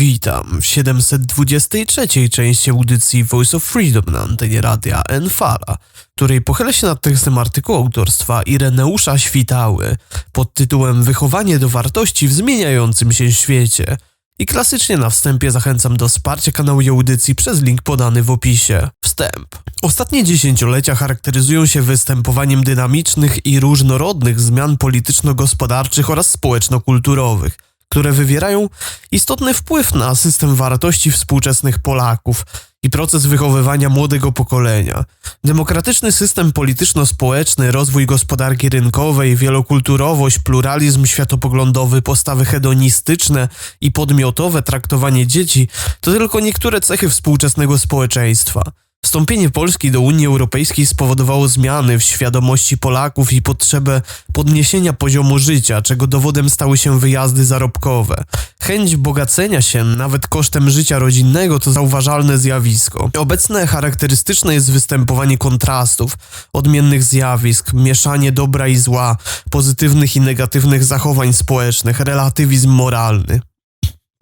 Witam w 723 części audycji Voice of Freedom na antenie radia Enfala, której pochylę się nad tekstem artykułu autorstwa Ireneusza Świtały pod tytułem Wychowanie do wartości w zmieniającym się świecie. I klasycznie na wstępie zachęcam do wsparcia kanału i audycji przez link podany w opisie. Wstęp. Ostatnie dziesięciolecia charakteryzują się występowaniem dynamicznych i różnorodnych zmian polityczno-gospodarczych oraz społeczno-kulturowych – które wywierają istotny wpływ na system wartości współczesnych Polaków i proces wychowywania młodego pokolenia. Demokratyczny system polityczno-społeczny, rozwój gospodarki rynkowej, wielokulturowość, pluralizm światopoglądowy, postawy hedonistyczne i podmiotowe traktowanie dzieci to tylko niektóre cechy współczesnego społeczeństwa. Wstąpienie Polski do Unii Europejskiej spowodowało zmiany w świadomości Polaków i potrzebę podniesienia poziomu życia, czego dowodem stały się wyjazdy zarobkowe. Chęć bogacenia się, nawet kosztem życia rodzinnego, to zauważalne zjawisko. Obecne charakterystyczne jest występowanie kontrastów, odmiennych zjawisk, mieszanie dobra i zła, pozytywnych i negatywnych zachowań społecznych, relatywizm moralny.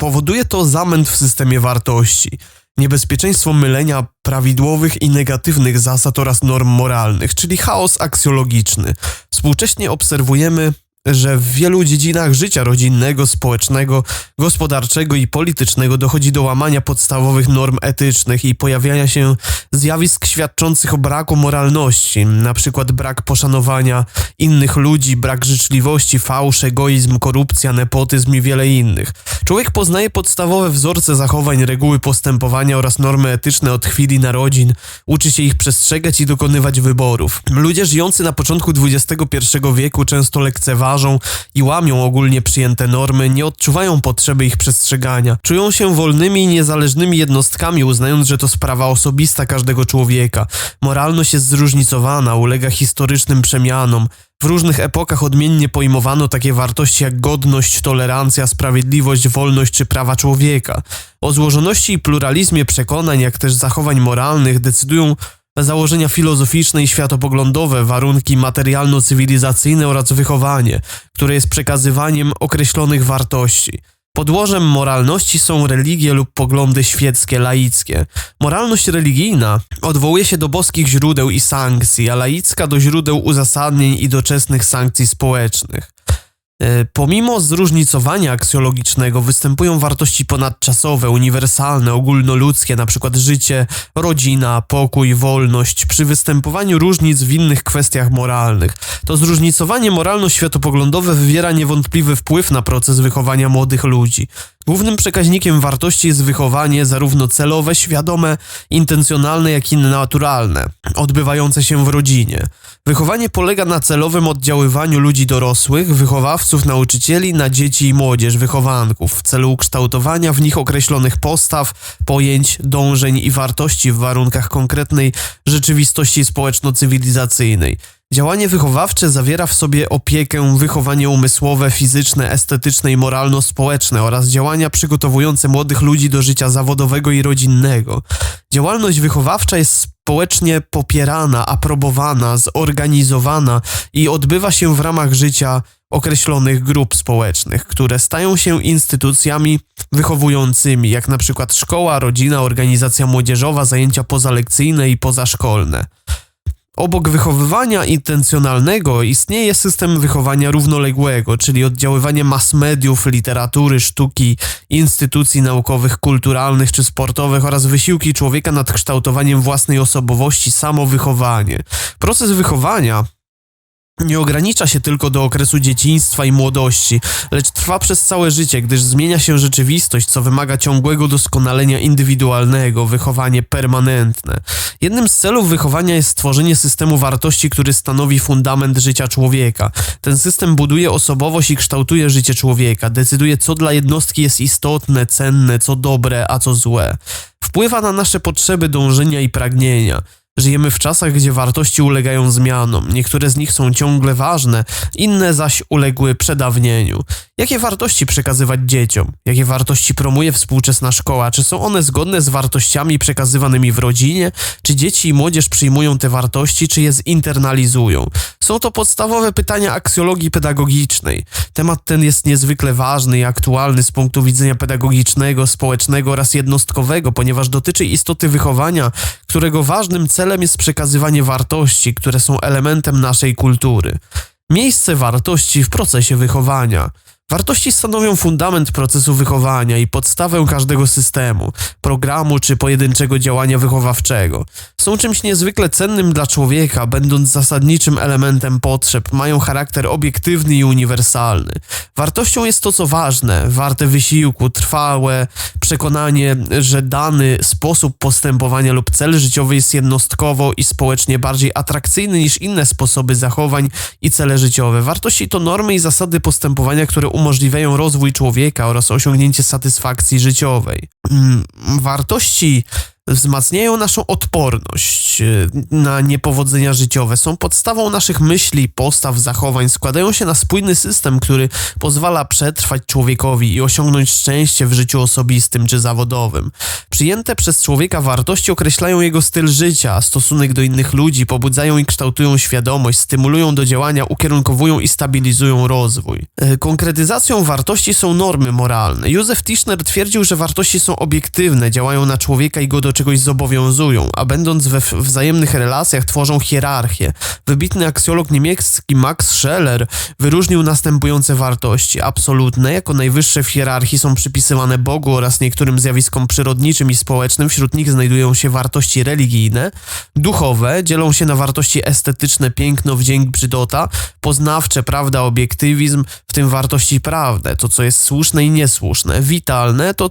Powoduje to zamęt w systemie wartości niebezpieczeństwo mylenia prawidłowych i negatywnych zasad oraz norm moralnych, czyli chaos aksjologiczny. Współcześnie obserwujemy że w wielu dziedzinach życia rodzinnego, społecznego, gospodarczego i politycznego dochodzi do łamania podstawowych norm etycznych i pojawiania się zjawisk świadczących o braku moralności, np. brak poszanowania innych ludzi, brak życzliwości, fałsz, egoizm, korupcja, nepotyzm i wiele innych. Człowiek poznaje podstawowe wzorce zachowań, reguły postępowania oraz normy etyczne od chwili narodzin, uczy się ich przestrzegać i dokonywać wyborów. Ludzie żyjący na początku XXI wieku często lekceważą i łamią ogólnie przyjęte normy, nie odczuwają potrzeby ich przestrzegania. Czują się wolnymi i niezależnymi jednostkami, uznając, że to sprawa osobista każdego człowieka. Moralność jest zróżnicowana, ulega historycznym przemianom. W różnych epokach odmiennie pojmowano takie wartości jak godność, tolerancja, sprawiedliwość, wolność czy prawa człowieka. O złożoności i pluralizmie przekonań, jak też zachowań moralnych decydują założenia filozoficzne i światopoglądowe, warunki materialno-cywilizacyjne oraz wychowanie, które jest przekazywaniem określonych wartości. Podłożem moralności są religie lub poglądy świeckie, laickie. Moralność religijna odwołuje się do boskich źródeł i sankcji, a laicka do źródeł uzasadnień i doczesnych sankcji społecznych. E, pomimo zróżnicowania aksjologicznego występują wartości ponadczasowe, uniwersalne, ogólnoludzkie, np. życie, rodzina, pokój, wolność, przy występowaniu różnic w innych kwestiach moralnych. To zróżnicowanie moralno-światopoglądowe wywiera niewątpliwy wpływ na proces wychowania młodych ludzi. Głównym przekaźnikiem wartości jest wychowanie zarówno celowe, świadome, intencjonalne, jak i naturalne, odbywające się w rodzinie. Wychowanie polega na celowym oddziaływaniu ludzi dorosłych, wychowawców, nauczycieli na dzieci i młodzież, wychowanków, w celu ukształtowania w nich określonych postaw, pojęć, dążeń i wartości w warunkach konkretnej rzeczywistości społeczno-cywilizacyjnej. Działanie wychowawcze zawiera w sobie opiekę, wychowanie umysłowe, fizyczne, estetyczne i moralno-społeczne oraz działania przygotowujące młodych ludzi do życia zawodowego i rodzinnego. Działalność wychowawcza jest społecznie popierana, aprobowana, zorganizowana i odbywa się w ramach życia określonych grup społecznych, które stają się instytucjami wychowującymi, jak na przykład szkoła, rodzina, organizacja młodzieżowa, zajęcia pozalekcyjne i pozaszkolne. Obok wychowywania intencjonalnego istnieje system wychowania równoległego, czyli oddziaływanie mass mediów, literatury, sztuki, instytucji naukowych, kulturalnych czy sportowych oraz wysiłki człowieka nad kształtowaniem własnej osobowości, samowychowanie. Proces wychowania nie ogranicza się tylko do okresu dzieciństwa i młodości, lecz trwa przez całe życie, gdyż zmienia się rzeczywistość, co wymaga ciągłego doskonalenia indywidualnego, wychowanie permanentne. Jednym z celów wychowania jest stworzenie systemu wartości, który stanowi fundament życia człowieka. Ten system buduje osobowość i kształtuje życie człowieka, decyduje co dla jednostki jest istotne, cenne, co dobre, a co złe. Wpływa na nasze potrzeby, dążenia i pragnienia. Żyjemy w czasach, gdzie wartości ulegają zmianom. Niektóre z nich są ciągle ważne, inne zaś uległy przedawnieniu. Jakie wartości przekazywać dzieciom? Jakie wartości promuje współczesna szkoła? Czy są one zgodne z wartościami przekazywanymi w rodzinie? Czy dzieci i młodzież przyjmują te wartości, czy je zinternalizują? Są to podstawowe pytania aksjologii pedagogicznej. Temat ten jest niezwykle ważny i aktualny z punktu widzenia pedagogicznego, społecznego oraz jednostkowego, ponieważ dotyczy istoty wychowania, którego ważnym celem jest przekazywanie wartości, które są elementem naszej kultury. Miejsce wartości w procesie wychowania. Wartości stanowią fundament procesu wychowania i podstawę każdego systemu, programu czy pojedynczego działania wychowawczego. Są czymś niezwykle cennym dla człowieka, będąc zasadniczym elementem potrzeb, mają charakter obiektywny i uniwersalny. Wartością jest to, co ważne, warte wysiłku, trwałe przekonanie, że dany sposób postępowania lub cel życiowy jest jednostkowo i społecznie bardziej atrakcyjny niż inne sposoby zachowań i cele życiowe. Wartości to normy i zasady postępowania, które umożliwiają rozwój człowieka oraz osiągnięcie satysfakcji życiowej. Mm, wartości wzmacniają naszą odporność y, na niepowodzenia życiowe, są podstawą naszych myśli, postaw, zachowań, składają się na spójny system, który pozwala przetrwać człowiekowi i osiągnąć szczęście w życiu osobistym czy zawodowym. Przyjęte przez człowieka wartości określają jego styl życia, stosunek do innych ludzi, pobudzają i kształtują świadomość, stymulują do działania, ukierunkowują i stabilizują rozwój. Y, konkretyzacją wartości są normy moralne. Józef Tischner twierdził, że wartości są obiektywne, działają na człowieka i go do czegoś zobowiązują, a będąc we wzajemnych relacjach tworzą hierarchię. Wybitny aksjolog niemiecki Max Scheller wyróżnił następujące wartości. Absolutne, jako najwyższe w hierarchii są przypisywane Bogu oraz niektórym zjawiskom przyrodniczym i społecznym. Wśród nich znajdują się wartości religijne. Duchowe dzielą się na wartości estetyczne, piękno, wdzięk, brzydota, poznawcze, prawda, obiektywizm, w tym wartości prawne, to co jest słuszne i niesłuszne. Witalne to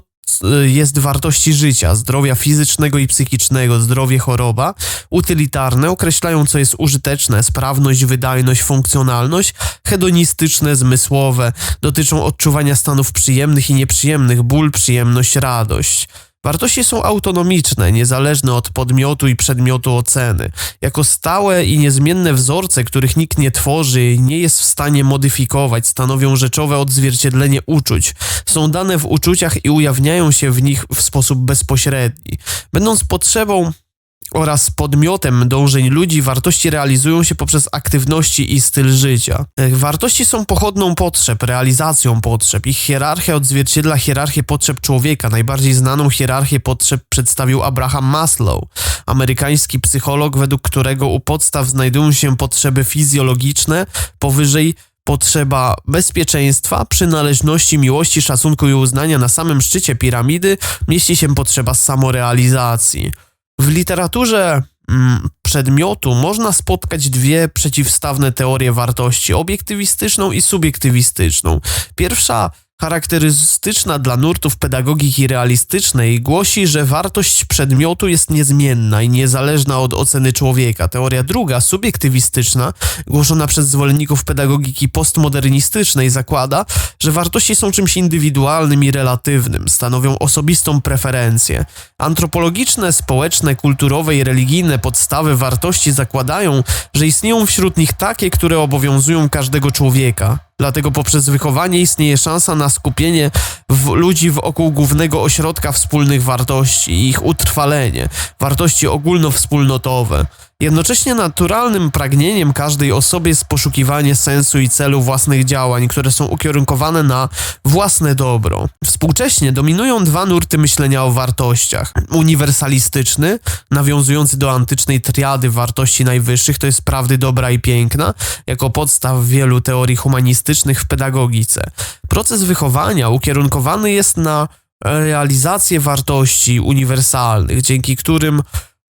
jest wartości życia, zdrowia fizycznego i psychicznego, zdrowie, choroba. Utylitarne określają, co jest użyteczne, sprawność, wydajność, funkcjonalność. Hedonistyczne, zmysłowe, dotyczą odczuwania stanów przyjemnych i nieprzyjemnych, ból, przyjemność, radość. Wartości są autonomiczne, niezależne od podmiotu i przedmiotu oceny. Jako stałe i niezmienne wzorce, których nikt nie tworzy i nie jest w stanie modyfikować, stanowią rzeczowe odzwierciedlenie uczuć. Są dane w uczuciach i ujawniają się w nich w sposób bezpośredni. Będąc potrzebą oraz podmiotem dążeń ludzi, wartości realizują się poprzez aktywności i styl życia. Wartości są pochodną potrzeb, realizacją potrzeb. Ich hierarchia odzwierciedla hierarchię potrzeb człowieka. Najbardziej znaną hierarchię potrzeb przedstawił Abraham Maslow, amerykański psycholog, według którego u podstaw znajdują się potrzeby fizjologiczne, powyżej potrzeba bezpieczeństwa, przynależności, miłości, szacunku i uznania na samym szczycie piramidy mieści się potrzeba samorealizacji. W literaturze mm, przedmiotu można spotkać dwie przeciwstawne teorie wartości: obiektywistyczną i subiektywistyczną. Pierwsza charakterystyczna dla nurtów pedagogiki realistycznej głosi, że wartość przedmiotu jest niezmienna i niezależna od oceny człowieka. Teoria druga, subiektywistyczna, głoszona przez zwolenników pedagogiki postmodernistycznej, zakłada, że wartości są czymś indywidualnym i relatywnym, stanowią osobistą preferencję. Antropologiczne, społeczne, kulturowe i religijne podstawy wartości zakładają, że istnieją wśród nich takie, które obowiązują każdego człowieka. Dlatego poprzez wychowanie istnieje szansa na skupienie w ludzi wokół głównego ośrodka wspólnych wartości i ich utrwalenie, wartości ogólnowspólnotowe. Jednocześnie naturalnym pragnieniem każdej osoby jest poszukiwanie sensu i celu własnych działań, które są ukierunkowane na własne dobro. Współcześnie dominują dwa nurty myślenia o wartościach. Uniwersalistyczny, nawiązujący do antycznej triady wartości najwyższych, to jest prawdy dobra i piękna, jako podstaw wielu teorii humanistycznych w pedagogice. Proces wychowania ukierunkowany jest na realizację wartości uniwersalnych, dzięki którym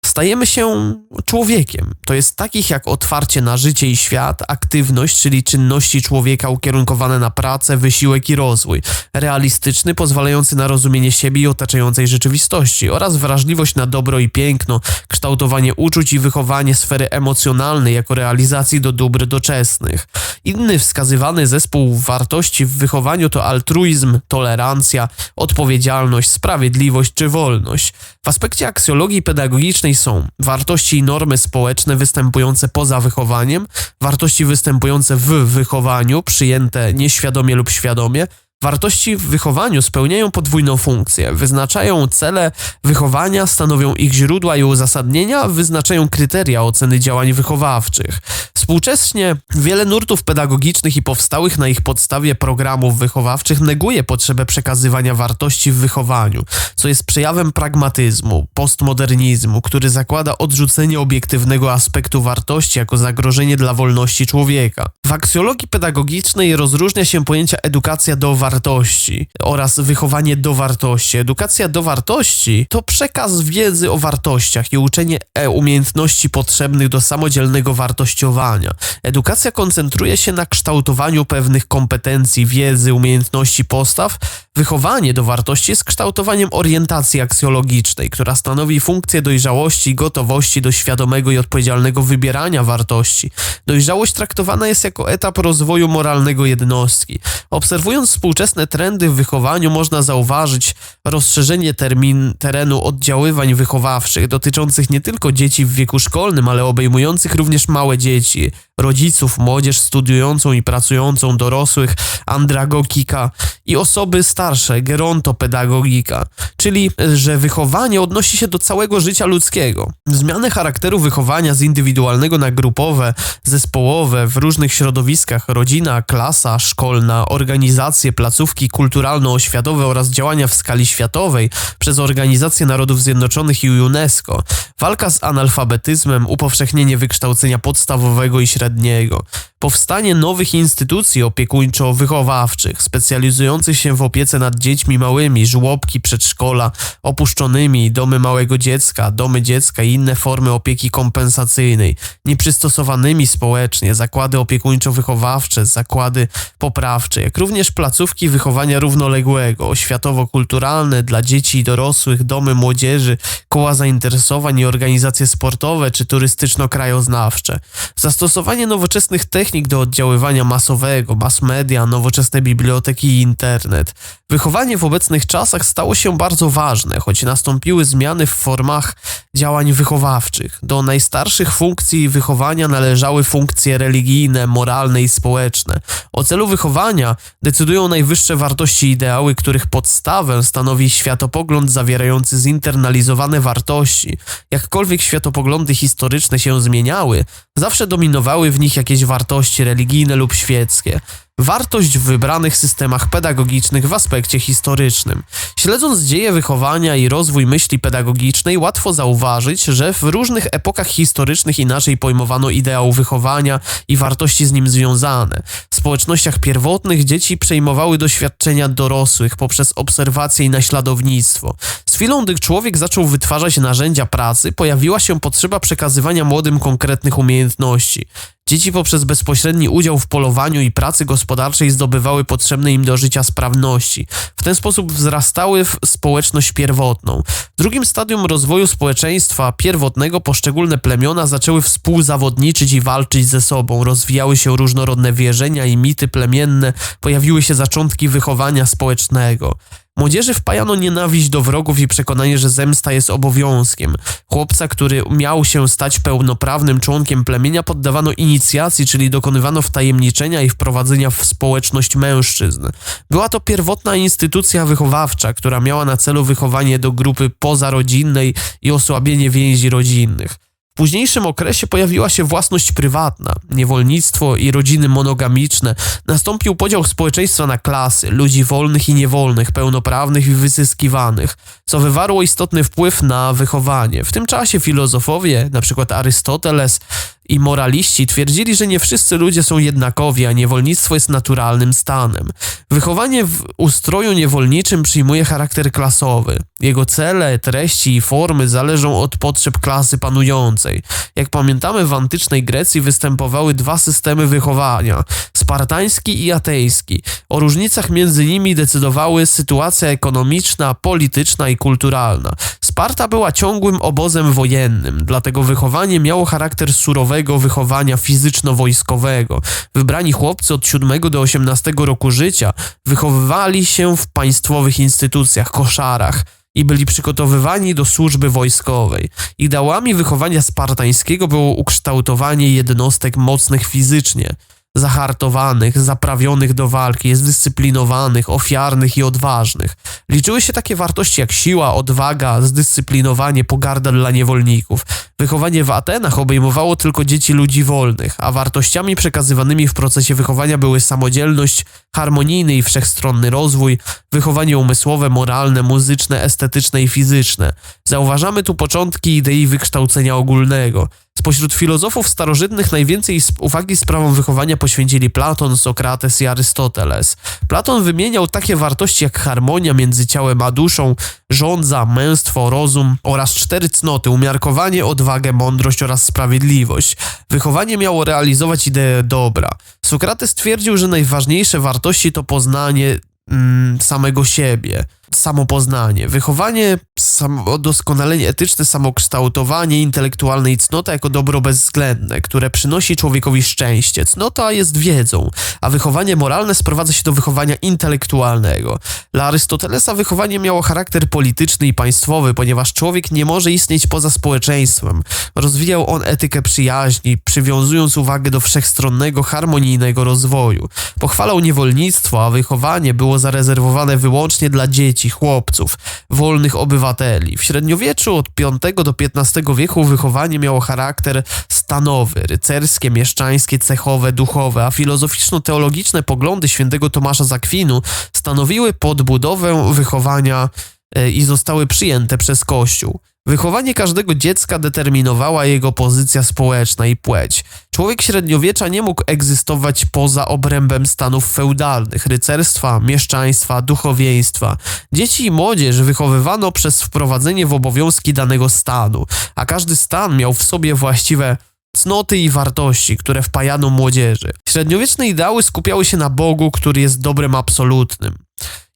Stajemy się człowiekiem. To jest takich jak otwarcie na życie i świat, aktywność, czyli czynności człowieka ukierunkowane na pracę, wysiłek i rozwój, realistyczny, pozwalający na rozumienie siebie i otaczającej rzeczywistości oraz wrażliwość na dobro i piękno, kształtowanie uczuć i wychowanie sfery emocjonalnej jako realizacji do dóbr doczesnych. Inny wskazywany zespół wartości w wychowaniu to altruizm, tolerancja, odpowiedzialność, sprawiedliwość czy wolność. W aspekcie aksjologii pedagogicznej są wartości i normy społeczne występujące poza wychowaniem, wartości występujące w wychowaniu, przyjęte nieświadomie lub świadomie, Wartości w wychowaniu spełniają podwójną funkcję. Wyznaczają cele wychowania, stanowią ich źródła i uzasadnienia, wyznaczają kryteria oceny działań wychowawczych. Współcześnie wiele nurtów pedagogicznych i powstałych na ich podstawie programów wychowawczych neguje potrzebę przekazywania wartości w wychowaniu, co jest przejawem pragmatyzmu, postmodernizmu, który zakłada odrzucenie obiektywnego aspektu wartości jako zagrożenie dla wolności człowieka. W aksjologii pedagogicznej rozróżnia się pojęcia edukacja do wartości oraz wychowanie do wartości. Edukacja do wartości to przekaz wiedzy o wartościach i uczenie e umiejętności potrzebnych do samodzielnego wartościowania. Edukacja koncentruje się na kształtowaniu pewnych kompetencji, wiedzy, umiejętności postaw. Wychowanie do wartości jest kształtowaniem orientacji aksjologicznej, która stanowi funkcję dojrzałości i gotowości do świadomego i odpowiedzialnego wybierania wartości. Dojrzałość traktowana jest jako etap rozwoju moralnego jednostki. Obserwując współczesne trendy w wychowaniu można zauważyć rozszerzenie termin, terenu oddziaływań wychowawczych dotyczących nie tylko dzieci w wieku szkolnym, ale obejmujących również małe dzieci, rodziców, młodzież studiującą i pracującą, dorosłych, andragogika i osoby starsze, gerontopedagogika, czyli że wychowanie odnosi się do całego życia ludzkiego. Zmianę charakteru wychowania z indywidualnego na grupowe, zespołowe w różnych środowiskach, rodzina, klasa szkolna, organizacje, placówki kulturalno-oświatowe oraz działania w skali światowej przez Organizację Narodów Zjednoczonych i UNESCO, walka z analfabetyzmem, upowszechnienie wykształcenia podstawowego i średniego, średniego powstanie nowych instytucji opiekuńczo-wychowawczych specjalizujących się w opiece nad dziećmi małymi, żłobki, przedszkola, opuszczonymi, domy małego dziecka, domy dziecka i inne formy opieki kompensacyjnej, nieprzystosowanymi społecznie, zakłady opiekuńczo-wychowawcze, zakłady poprawcze, jak również placówki wychowania równoległego, oświatowo-kulturalne dla dzieci i dorosłych, domy młodzieży, koła zainteresowań i organizacje sportowe czy turystyczno-krajoznawcze. Zastosowanie nowoczesnych technik do oddziaływania masowego, mass media, nowoczesne biblioteki i internet. Wychowanie w obecnych czasach stało się bardzo ważne, choć nastąpiły zmiany w formach działań wychowawczych. Do najstarszych funkcji wychowania należały funkcje religijne, moralne i społeczne. O celu wychowania decydują najwyższe wartości i ideały, których podstawę stanowi światopogląd zawierający zinternalizowane wartości. Jakkolwiek światopoglądy historyczne się zmieniały, zawsze dominowały w nich jakieś wartości religijne lub świeckie wartość w wybranych systemach pedagogicznych w aspekcie historycznym. Śledząc dzieje wychowania i rozwój myśli pedagogicznej, łatwo zauważyć, że w różnych epokach historycznych inaczej pojmowano ideał wychowania i wartości z nim związane. W społecznościach pierwotnych dzieci przejmowały doświadczenia dorosłych poprzez obserwacje i naśladownictwo. Z chwilą, gdy człowiek zaczął wytwarzać narzędzia pracy, pojawiła się potrzeba przekazywania młodym konkretnych umiejętności. Dzieci poprzez bezpośredni udział w polowaniu i pracy gospodarczej zdobywały potrzebne im do życia sprawności. W ten sposób wzrastały w społeczność pierwotną. W drugim stadium rozwoju społeczeństwa pierwotnego poszczególne plemiona zaczęły współzawodniczyć i walczyć ze sobą. Rozwijały się różnorodne wierzenia i mity plemienne, pojawiły się zaczątki wychowania społecznego. Młodzieży wpajano nienawiść do wrogów i przekonanie, że zemsta jest obowiązkiem. Chłopca, który miał się stać pełnoprawnym członkiem plemienia, poddawano inicjacji, czyli dokonywano wtajemniczenia i wprowadzenia w społeczność mężczyzn. Była to pierwotna instytucja wychowawcza, która miała na celu wychowanie do grupy pozarodzinnej i osłabienie więzi rodzinnych. W późniejszym okresie pojawiła się własność prywatna, niewolnictwo i rodziny monogamiczne. Nastąpił podział społeczeństwa na klasy, ludzi wolnych i niewolnych, pełnoprawnych i wyzyskiwanych, co wywarło istotny wpływ na wychowanie. W tym czasie filozofowie, np. Arystoteles, i moraliści twierdzili, że nie wszyscy ludzie są jednakowi, a niewolnictwo jest naturalnym stanem. Wychowanie w ustroju niewolniczym przyjmuje charakter klasowy. Jego cele, treści i formy zależą od potrzeb klasy panującej. Jak pamiętamy, w antycznej Grecji występowały dwa systemy wychowania spartański i atejski. O różnicach między nimi decydowały sytuacja ekonomiczna, polityczna i kulturalna. Sparta była ciągłym obozem wojennym, dlatego wychowanie miało charakter surowego wychowania fizyczno-wojskowego. Wybrani chłopcy od 7 do 18 roku życia wychowywali się w państwowych instytucjach, koszarach. i byli przygotowywani do służby wojskowej. Ideałami wychowania spartańskiego było ukształtowanie jednostek mocnych fizycznie, zahartowanych, zaprawionych do walki, zdyscyplinowanych, ofiarnych i odważnych. Liczyły się takie wartości jak siła, odwaga, zdyscyplinowanie, pogarda dla niewolników. Wychowanie w Atenach obejmowało tylko dzieci ludzi wolnych, a wartościami przekazywanymi w procesie wychowania były samodzielność, harmonijny i wszechstronny rozwój, wychowanie umysłowe, moralne, muzyczne, estetyczne i fizyczne. Zauważamy tu początki idei wykształcenia ogólnego. Spośród filozofów starożytnych najwięcej uwagi sprawom wychowania poświęcili Platon, Sokrates i Arystoteles. Platon wymieniał takie wartości jak harmonia między ciałem a duszą, żądza, męstwo, rozum oraz cztery cnoty: umiarkowanie, odwagę, mądrość oraz sprawiedliwość. Wychowanie miało realizować ideę dobra. Sokrates twierdził, że najważniejsze wartości to poznanie mm, samego siebie samopoznanie, wychowanie, samo, doskonalenie etyczne, samokształtowanie intelektualne i cnota jako dobro bezwzględne, które przynosi człowiekowi szczęście. Cnota jest wiedzą, a wychowanie moralne sprowadza się do wychowania intelektualnego. Dla Arystotelesa wychowanie miało charakter polityczny i państwowy, ponieważ człowiek nie może istnieć poza społeczeństwem. Rozwijał on etykę przyjaźni, przywiązując uwagę do wszechstronnego, harmonijnego rozwoju. Pochwalał niewolnictwo, a wychowanie było zarezerwowane wyłącznie dla dzieci, dzieci, chłopców, wolnych obywateli. W średniowieczu od V do XV wieku wychowanie miało charakter stanowy, rycerskie, mieszczańskie, cechowe, duchowe, a filozoficzno-teologiczne poglądy świętego Tomasza Zakwinu stanowiły podbudowę wychowania e, i zostały przyjęte przez Kościół. Wychowanie każdego dziecka determinowała jego pozycja społeczna i płeć. Człowiek średniowiecza nie mógł egzystować poza obrębem stanów feudalnych, rycerstwa, mieszczaństwa, duchowieństwa. Dzieci i młodzież wychowywano przez wprowadzenie w obowiązki danego stanu, a każdy stan miał w sobie właściwe cnoty i wartości, które wpajano młodzieży. Średniowieczne ideały skupiały się na Bogu, który jest dobrem absolutnym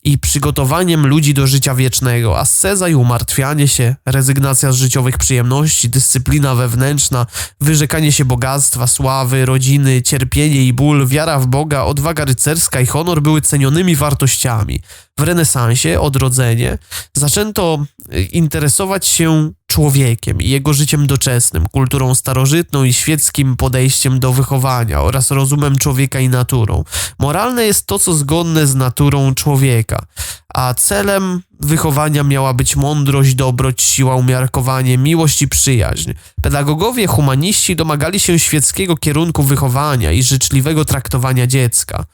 i przygotowaniem ludzi do życia wiecznego, asceza i umartwianie się, rezygnacja z życiowych przyjemności, dyscyplina wewnętrzna, wyrzekanie się bogactwa, sławy, rodziny, cierpienie i ból, wiara w Boga, odwaga rycerska i honor były cenionymi wartościami. W renesansie, odrodzenie, zaczęto y, interesować się człowiekiem i jego życiem doczesnym, kulturą starożytną i świeckim podejściem do wychowania oraz rozumem człowieka i naturą. Moralne jest to, co zgodne z naturą człowieka, a celem wychowania miała być mądrość, dobroć, siła, umiarkowanie, miłość i przyjaźń. Pedagogowie humaniści domagali się świeckiego kierunku wychowania i życzliwego traktowania dziecka.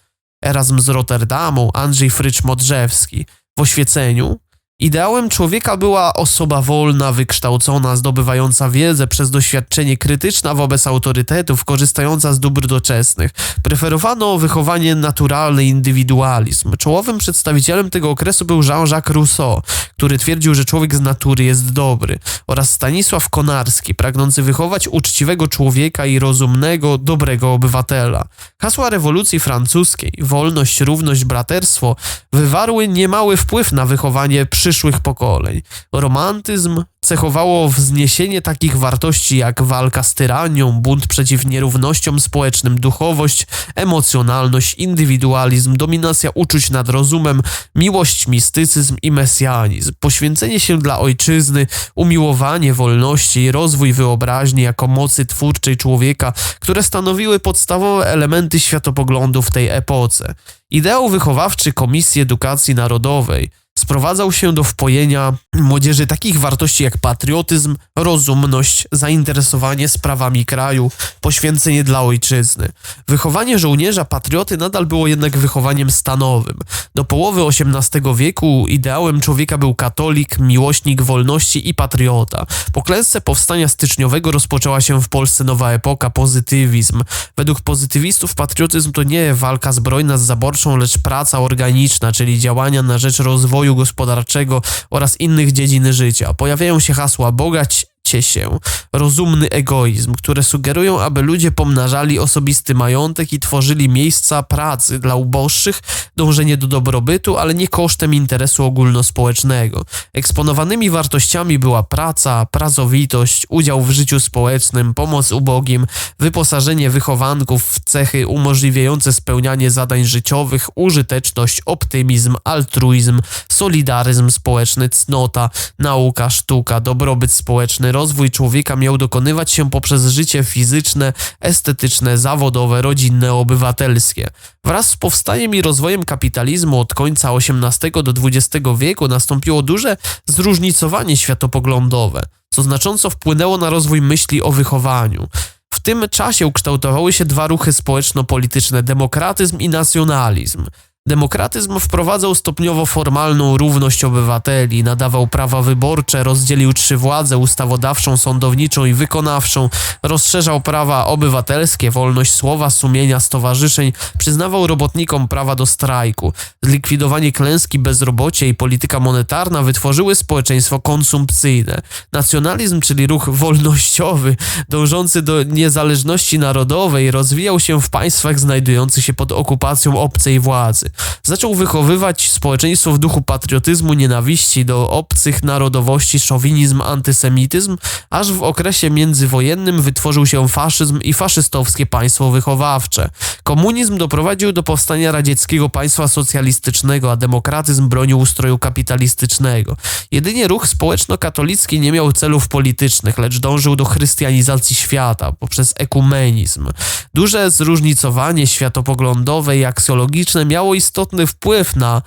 Erasm z Rotterdamu, Andrzej Frycz-Modrzewski. W oświeceniu Ideałem człowieka była osoba wolna, wykształcona, zdobywająca wiedzę przez doświadczenie krytyczna wobec autorytetów, korzystająca z dóbr doczesnych. Preferowano wychowanie naturalny indywidualizm. Czołowym przedstawicielem tego okresu był Jean-Jacques Rousseau, który twierdził, że człowiek z natury jest dobry, oraz Stanisław Konarski, pragnący wychować uczciwego człowieka i rozumnego, dobrego obywatela. Hasła rewolucji francuskiej, wolność, równość, braterstwo, wywarły niemały wpływ na wychowanie przyszłych pokoleń. Romantyzm cechowało wzniesienie takich wartości jak walka z tyranią, bunt przeciw nierównościom społecznym, duchowość, emocjonalność, indywidualizm, dominacja uczuć nad rozumem, miłość, mistycyzm i mesjanizm, poświęcenie się dla ojczyzny, umiłowanie wolności i rozwój wyobraźni jako mocy twórczej człowieka, które stanowiły podstawowe elementy światopoglądu w tej epoce. Ideał wychowawczy Komisji Edukacji Narodowej – sprowadzał się do wpojenia młodzieży takich wartości jak patriotyzm, rozumność, zainteresowanie sprawami kraju, poświęcenie dla ojczyzny. Wychowanie żołnierza patrioty nadal było jednak wychowaniem stanowym. Do połowy XVIII wieku ideałem człowieka był katolik, miłośnik wolności i patriota. Po klęsce powstania styczniowego rozpoczęła się w Polsce nowa epoka, pozytywizm. Według pozytywistów patriotyzm to nie walka zbrojna z zaborczą, lecz praca organiczna, czyli działania na rzecz rozwoju gospodarczego oraz innych dziedzin życia. Pojawiają się hasła bogać, się, rozumny egoizm, które sugerują, aby ludzie pomnażali osobisty majątek i tworzyli miejsca pracy dla uboższych, dążenie do dobrobytu, ale nie kosztem interesu ogólnospołecznego. Eksponowanymi wartościami była praca, pracowitość, udział w życiu społecznym, pomoc ubogim, wyposażenie wychowanków w cechy umożliwiające spełnianie zadań życiowych, użyteczność, optymizm, altruizm, solidaryzm społeczny, cnota, nauka, sztuka, dobrobyt społeczny, rozwój człowieka miał dokonywać się poprzez życie fizyczne, estetyczne, zawodowe, rodzinne, obywatelskie. Wraz z powstaniem i rozwojem kapitalizmu od końca XVIII do XX wieku nastąpiło duże zróżnicowanie światopoglądowe, co znacząco wpłynęło na rozwój myśli o wychowaniu. W tym czasie ukształtowały się dwa ruchy społeczno-polityczne demokratyzm i nacjonalizm. Demokratyzm wprowadzał stopniowo formalną równość obywateli, nadawał prawa wyborcze, rozdzielił trzy władze ustawodawczą, sądowniczą i wykonawczą, rozszerzał prawa obywatelskie, wolność słowa, sumienia, stowarzyszeń, przyznawał robotnikom prawa do strajku. Zlikwidowanie klęski, bezrobocie i polityka monetarna wytworzyły społeczeństwo konsumpcyjne. Nacjonalizm, czyli ruch wolnościowy, dążący do niezależności narodowej, rozwijał się w państwach znajdujących się pod okupacją obcej władzy. Zaczął wychowywać społeczeństwo w duchu patriotyzmu, nienawiści do obcych narodowości, szowinizm, antysemityzm, aż w okresie międzywojennym wytworzył się faszyzm i faszystowskie państwo wychowawcze. Komunizm doprowadził do powstania radzieckiego państwa socjalistycznego, a demokratyzm bronił ustroju kapitalistycznego. Jedynie ruch społeczno-katolicki nie miał celów politycznych, lecz dążył do chrystianizacji świata poprzez ekumenizm. Duże zróżnicowanie światopoglądowe i aksjologiczne miało istotny wpływ na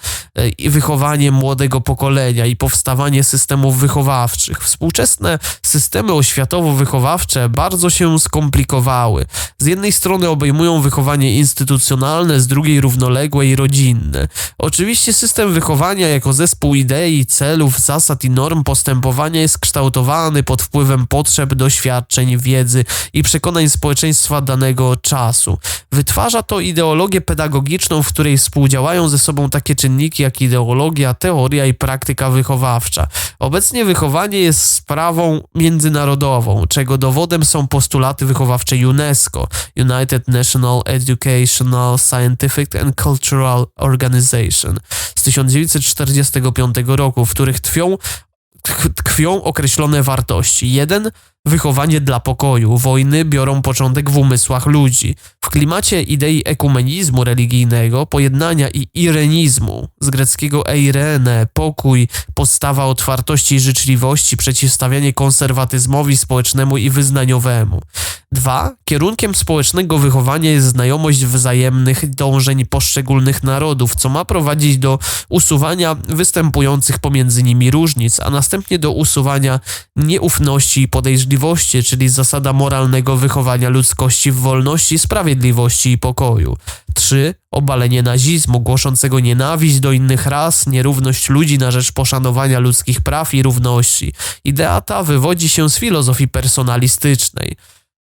e, wychowanie młodego pokolenia i powstawanie systemów wychowawczych. Współczesne systemy oświatowo-wychowawcze bardzo się skomplikowały. Z jednej strony obejmują wychowanie instytucjonalne, z drugiej równoległe i rodzinne. Oczywiście system wychowania jako zespół idei, celów, zasad i norm postępowania jest kształtowany pod wpływem potrzeb, doświadczeń, wiedzy i przekonań społeczeństwa danego czasu. Wytwarza to ideologię pedagogiczną, w której współdziałają ze sobą takie czynniki jak ideologia, teoria i praktyka wychowawcza. Obecnie wychowanie jest sprawą międzynarodową, czego dowodem są postulaty wychowawcze UNESCO, United National Educational, Scientific and Cultural Organization z 1945 roku, w których tkwią tkwią określone wartości. Jeden wychowanie dla pokoju. Wojny biorą początek w umysłach ludzi. W klimacie idei ekumenizmu religijnego, pojednania i irenizmu, z greckiego eirene, pokój, postawa otwartości i życzliwości, przeciwstawianie konserwatyzmowi społecznemu i wyznaniowemu. Dwa, kierunkiem społecznego wychowania jest znajomość wzajemnych dążeń poszczególnych narodów, co ma prowadzić do usuwania występujących pomiędzy nimi różnic, a następnie do usuwania nieufności i podejrzliwości, czyli zasada moralnego wychowania ludzkości w wolności, sprawiedliwości i pokoju. 3. Obalenie nazizmu, głoszącego nienawiść do innych ras, nierówność ludzi na rzecz poszanowania ludzkich praw i równości. Idea ta wywodzi się z filozofii personalistycznej.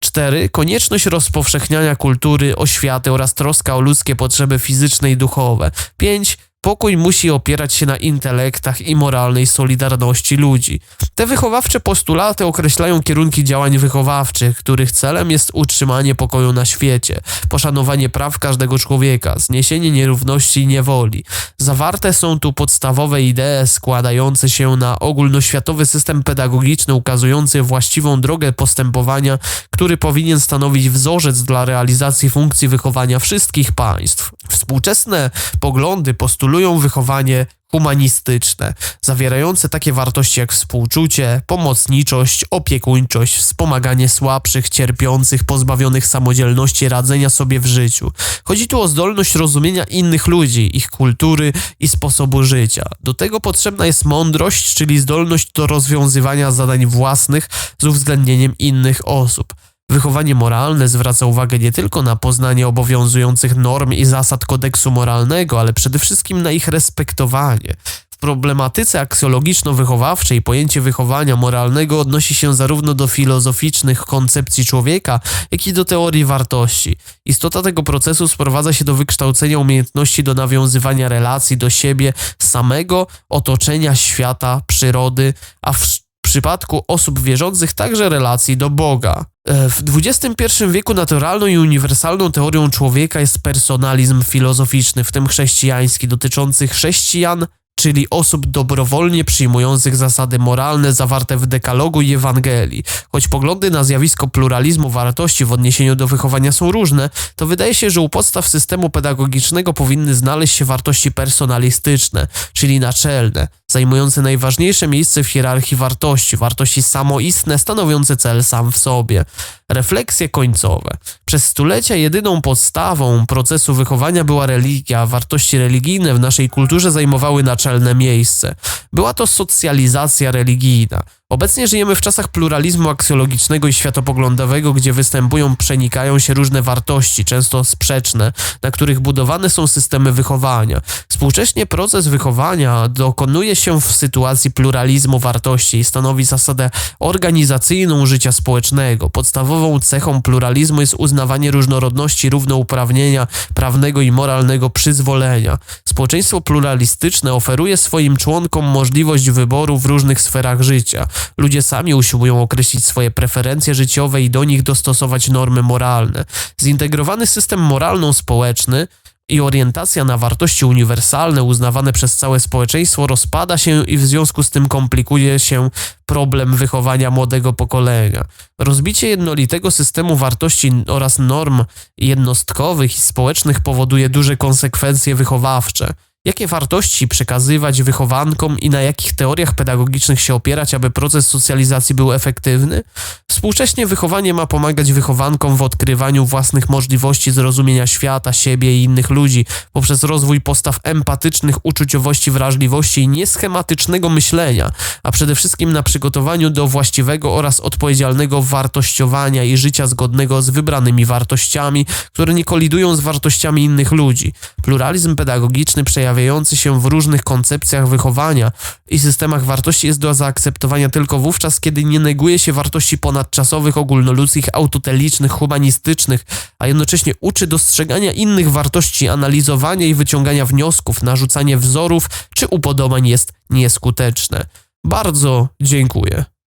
4. Konieczność rozpowszechniania kultury, oświaty oraz troska o ludzkie potrzeby fizyczne i duchowe. 5. Pokój musi opierać się na intelektach i moralnej solidarności ludzi. Te wychowawcze postulaty określają kierunki działań wychowawczych, których celem jest utrzymanie pokoju na świecie, poszanowanie praw każdego człowieka, zniesienie nierówności i niewoli. Zawarte są tu podstawowe idee składające się na ogólnoświatowy system pedagogiczny ukazujący właściwą drogę postępowania, który powinien stanowić wzorzec dla realizacji funkcji wychowania wszystkich państw. Współczesne poglądy postulują wychowanie humanistyczne, zawierające takie wartości jak współczucie, pomocniczość, opiekuńczość, wspomaganie słabszych, cierpiących, pozbawionych samodzielności, radzenia sobie w życiu. Chodzi tu o zdolność rozumienia innych ludzi, ich kultury i sposobu życia. Do tego potrzebna jest mądrość, czyli zdolność do rozwiązywania zadań własnych z uwzględnieniem innych osób. Wychowanie moralne zwraca uwagę nie tylko na poznanie obowiązujących norm i zasad kodeksu moralnego, ale przede wszystkim na ich respektowanie. W problematyce aksjologiczno-wychowawczej pojęcie wychowania moralnego odnosi się zarówno do filozoficznych koncepcji człowieka, jak i do teorii wartości. Istota tego procesu sprowadza się do wykształcenia umiejętności do nawiązywania relacji do siebie samego, otoczenia, świata, przyrody, a w przypadku osób wierzących także relacji do Boga. E, W XXI wieku naturalną i uniwersalną teorią człowieka jest personalizm filozoficzny, w tym chrześcijański, dotyczący chrześcijan, czyli osób dobrowolnie przyjmujących zasady moralne zawarte w dekalogu i Ewangelii. Choć poglądy na zjawisko pluralizmu wartości w odniesieniu do wychowania są różne, to wydaje się, że u podstaw systemu pedagogicznego powinny znaleźć się wartości personalistyczne, czyli naczelne, zajmujące najważniejsze miejsce w hierarchii wartości, wartości samoistne, stanowiące cel sam w sobie. Refleksje końcowe. Przez stulecia jedyną podstawą procesu wychowania była religia. Wartości religijne w naszej kulturze zajmowały naczelne miejsce. Była to socjalizacja religijna. Obecnie żyjemy w czasach pluralizmu aksjologicznego i światopoglądowego, gdzie występują, przenikają się różne wartości, często sprzeczne, na których budowane są systemy wychowania. Współcześnie proces wychowania dokonuje się w sytuacji pluralizmu wartości i stanowi zasadę organizacyjną życia społecznego. Podstawową cechą pluralizmu jest uznawanie różnorodności, równouprawnienia prawnego i moralnego przyzwolenia. Społeczeństwo pluralistyczne oferuje swoim członkom możliwość wyboru w różnych sferach życia. Ludzie sami usiłują określić swoje preferencje życiowe i do nich dostosować normy moralne. Zintegrowany system moralno-społeczny i orientacja na wartości uniwersalne uznawane przez całe społeczeństwo rozpada się i w związku z tym komplikuje się problem wychowania młodego pokolenia. Rozbicie jednolitego systemu wartości oraz norm jednostkowych i społecznych powoduje duże konsekwencje wychowawcze. Jakie wartości przekazywać wychowankom i na jakich teoriach pedagogicznych się opierać, aby proces socjalizacji był efektywny? Współcześnie wychowanie ma pomagać wychowankom w odkrywaniu własnych możliwości zrozumienia świata, siebie i innych ludzi poprzez rozwój postaw empatycznych, uczuciowości, wrażliwości i nieschematycznego myślenia, a przede wszystkim na przygotowaniu do właściwego oraz odpowiedzialnego wartościowania i życia zgodnego z wybranymi wartościami, które nie kolidują z wartościami innych ludzi. Pluralizm pedagogiczny przejawiający się w różnych koncepcjach wychowania i systemach wartości jest do zaakceptowania tylko wówczas, kiedy nie neguje się wartości ponadczasowych, ogólnoludzkich, autotelicznych, humanistycznych, a jednocześnie uczy dostrzegania innych wartości, analizowania i wyciągania wniosków, narzucanie wzorów czy upodobań jest nieskuteczne. Bardzo dziękuję.